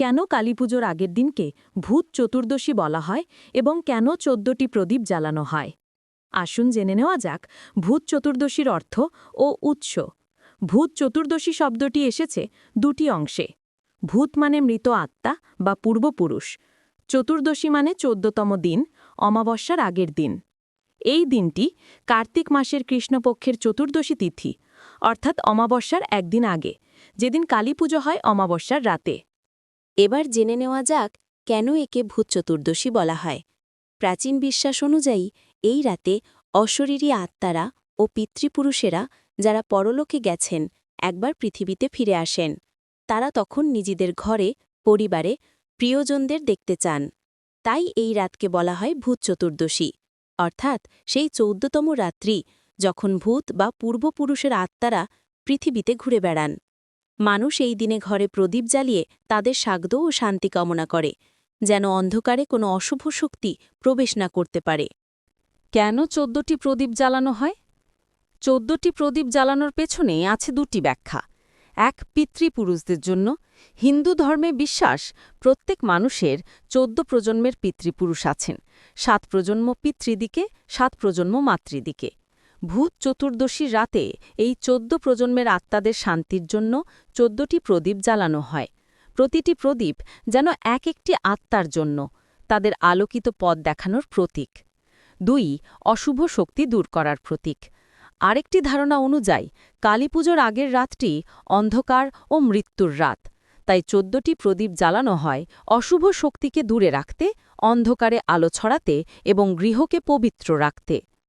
কেন কালীপুজোর আগের দিনকে ভূত চতুর্দশী বলা হয় এবং কেন চোদ্দটি প্রদীপ জ্বালানো হয়? আসুন জেনে নেওয়া যাক ভূত চতুর্দশীর অর্থ ও উৎস। ভূত চতুর্দশী শব্দটি এসেছে দুটি অংশে। ভূত মানে মৃত আত্মা বা পূর্বপুরুষ। চতুর্দশী মানে চোদ্দতম দিন, অমাবস্যার আগের দিন। এই দিনটি কার্তিক মাসের কৃষ্ণপক্ষের চতুর্দশী তিথি, অর্থাৎ অমাবস্যার একদিন আগে, যেদিন কালীপুজো হয় অমাবস্যার রাতে। এবার জেনে নেওয়া যাক কেন একে ভূত চতুর্দশী বলা হয়। প্রাচীন বিশ্বাস অনুযায়ী এই রাতে অশরীরী আত্মারা ও পিতৃপুরুষেরা যারা পরলোকে গেছেন, একবার পৃথিবীতে ফিরে আসেন। তারা তখন নিজেদের ঘরে, পরিবারে প্রিয়জনদের দেখতে চান। তাই এই রাতকে বলা হয় ভূত চতুর্দশী অর্থাৎ সেই চৌদ্দতম রাত্রি যখন ভূত বা পূর্বপুরুষের আত্মারা পৃথিবীতে ঘুরে বেড়ান। মানুষ এই দিনে ঘরে প্রদীপ জ্বালিয়ে তাদের সাগ্দ ও শান্তি কামনা করে, যেন অন্ধকারে কোনো অশুভ শক্তি প্রবেশ না করতে পারে। কেন চোদ্দটি প্রদীপ জ্বালানো হয়? চোদ্দটি প্রদীপ জ্বালানোর পেছনে আছে দুটি ব্যাখ্যা। এক, পিতৃপুরুষদের জন্য। হিন্দু ধর্মে বিশ্বাস, প্রত্যেক মানুষের চোদ্দ প্রজন্মের পিতৃপুরুষ আছেন। সাত প্রজন্ম পিতৃদিকে, সাত প্রজন্ম মাতৃদিকে। ভূত চতুর্দশীর রাতে এই চোদ্দ প্রজন্মের আত্মাদের শান্তির জন্য চোদ্দটি প্রদীপ জ্বালানো হয়। প্রতিটি প্রদীপ যেন এক একটি আত্মার জন্য, তাদের আলোকিত পথ দেখানোর প্রতীক। দুই, অশুভ শক্তি দূর করার প্রতীক। আরেকটি ধারণা অনুযায়ী কালীপুজোর আগের রাতটি অন্ধকার ও মৃত্যুর রাত। তাই চোদ্দটি প্রদীপ জ্বালানো হয় অশুভ শক্তিকে দূরে রাখতে, অন্ধকারে আলো ছড়াতে এবং গৃহকে পবিত্র রাখতে।